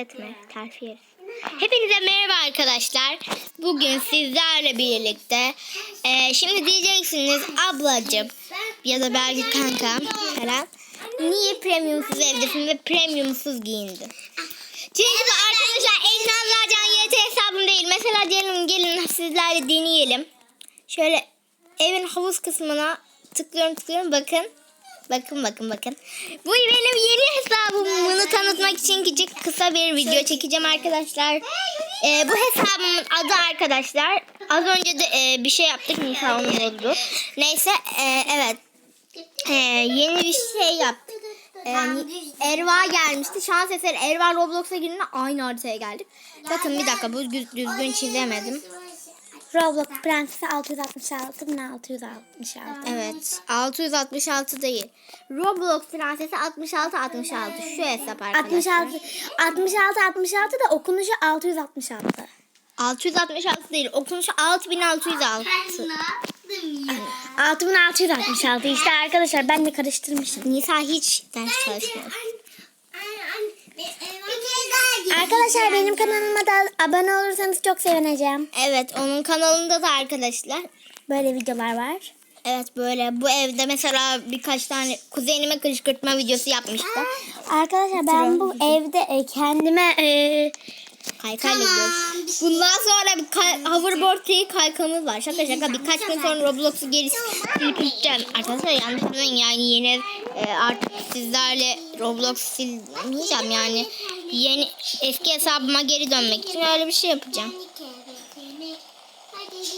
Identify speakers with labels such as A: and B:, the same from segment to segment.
A: etme. Terfi yeriz. Hepinize merhaba arkadaşlar. Bugün sizlerle birlikte e, şimdi diyeceksiniz ablacım ya da belki kankam falan niye premiumsuz evdesin ve premiumsuz giyindin? Çünkü bu arkadaşlar Ecnazlar Can YT hesabım değil. Mesela diyelim gelin sizlerle deneyelim. Şöyle evin havuz kısmına tıklıyorum tıklıyorum bakın. Bakın bakın bakın. Bu benim yeni hesabım. Bunu tanıtmak için küçük kısa bir video çekeceğim arkadaşlar. Ee, bu hesabımın adı arkadaşlar. Az önce de e, bir şey yaptık. Nisa onu bozdu. Neyse e, evet. E, yeni bir şey yaptık. E, Erva gelmişti. Şans eseri Erva Roblox'a girdiğinde aynı haritaya geldik. Bakın bir dakika bu düz- düzgün çizemedim.
B: Roblox Prensesi 666 1666.
A: Evet. 666 değil. Roblox Prensesi 66 66. Şu hesap arkadaşlar.
B: 66 66 66 da okunuşu 666.
A: 666 değil. Okunuşu 6666.
B: 6666 işte arkadaşlar ben de karıştırmışım.
A: Nisa hiç ders çalışmıyor.
B: Arkadaşlar benim kanalıma da abone olursanız çok sevineceğim.
A: Evet onun kanalında da arkadaşlar.
B: Böyle videolar var.
A: Evet böyle bu evde mesela birkaç tane kuzenime kışkırtma videosu yapmıştı.
B: Arkadaşlar ben bu evde e, kendime e,
A: Kaykayla gidiyoruz. Bundan sonra bir kay, hoverboard değil kaykamız var. Şaka şaka birkaç gün sonra Roblox'u geri sileceğim. Arkadaşlar yanlış anlamayın yani yeni e, artık sizlerle Roblox silmeyeceğim yani. Yeni eski hesabıma geri dönmek için öyle bir şey yapacağım.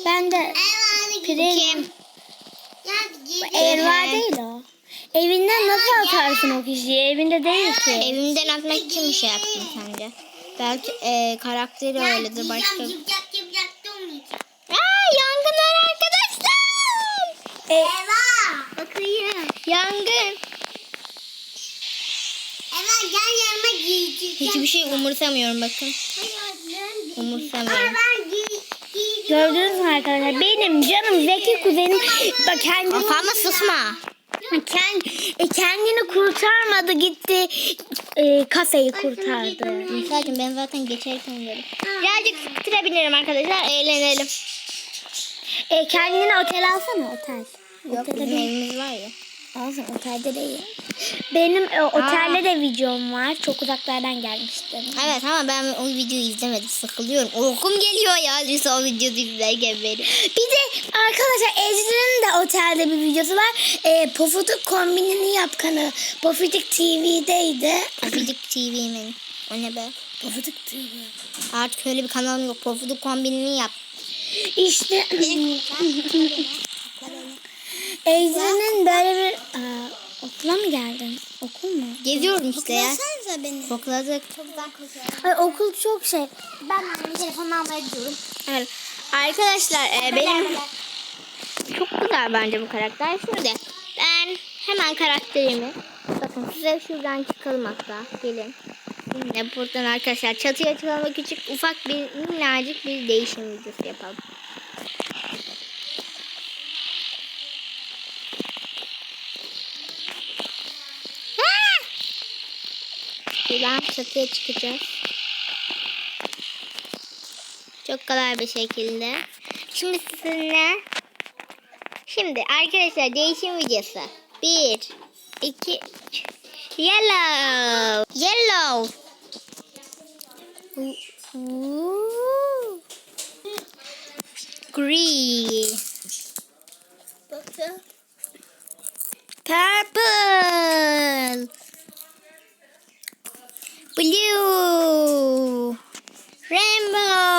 B: ben de
A: Kim?
B: Erva değil o. Evinden nasıl atarsın o kişiyi? Evinde değil ki.
A: Evimden atmak için bir şey yaptım sence? Belki e, karakteri öyledir başka. Aa, yangın var arkadaşlar.
B: E,
A: Bakayım. Yangın. Hiçbir şey umursamıyorum bakın. Umursamıyorum.
B: gördünüz mü arkadaşlar? Benim canım zeki kuzenim bak kendini
A: Kafama sıkma.
B: Kend, e, kendini kurtarmadı gitti e, kafeyi kurtardı.
A: Nisa'cığım ben zaten geçerken dedim. Birazcık sıktırabilirim arkadaşlar. Eğlenelim.
B: E, kendini otel alsana otel.
A: Yok
B: Otelde
A: bizim evimiz var ya.
B: Olsun otelde değil. Benim e, otelde de videom var. Çok uzaklardan gelmiştim.
A: Evet ama ben o videoyu izlemedim. Sıkılıyorum. Uykum geliyor ya. Lise o videoyu izlerken benim.
B: Bir de arkadaşlar Ecrin'in de otelde bir videosu var. E, Pofuduk kombinini yap kanalı. Pofuduk TV'deydi.
A: Pofuduk TV benim. O ne be?
B: Pofuduk TV.
A: Artık öyle bir kanalım yok. Pofuduk kombinini yap.
B: İşte Ecrin'in böyle bir... Aa, okula mı geldin? Okul mu?
A: Geziyorum işte ya.
B: beni.
A: Kokladık.
B: Ay, okul çok şey. Ben annemin telefonunu almaya gidiyorum.
A: Evet. Arkadaşlar e, benim çok güzel bence bu karakter. Şimdi ben hemen karakterimi bakın size şuradan çıkalım hatta. Gelin. Şimdi buradan arkadaşlar çatıya çıkalım küçük ufak bir minnacık bir değişim videosu yapalım. Şuradan çatıya çıkacağız. Çok kolay bir şekilde. Şimdi sizinle Şimdi arkadaşlar değişim videosu. Bir, iki, üç. Yellow. Yellow. Ooh. Green. Purple. Blue. Rainbow.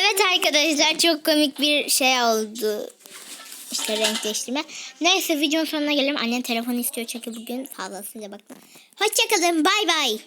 A: Evet arkadaşlar çok komik bir şey oldu. İşte renk. Neyse videonun sonuna gelelim. Annem telefonu istiyor çünkü bugün fazlasıyla baktım. Hoşçakalın. Bay bay.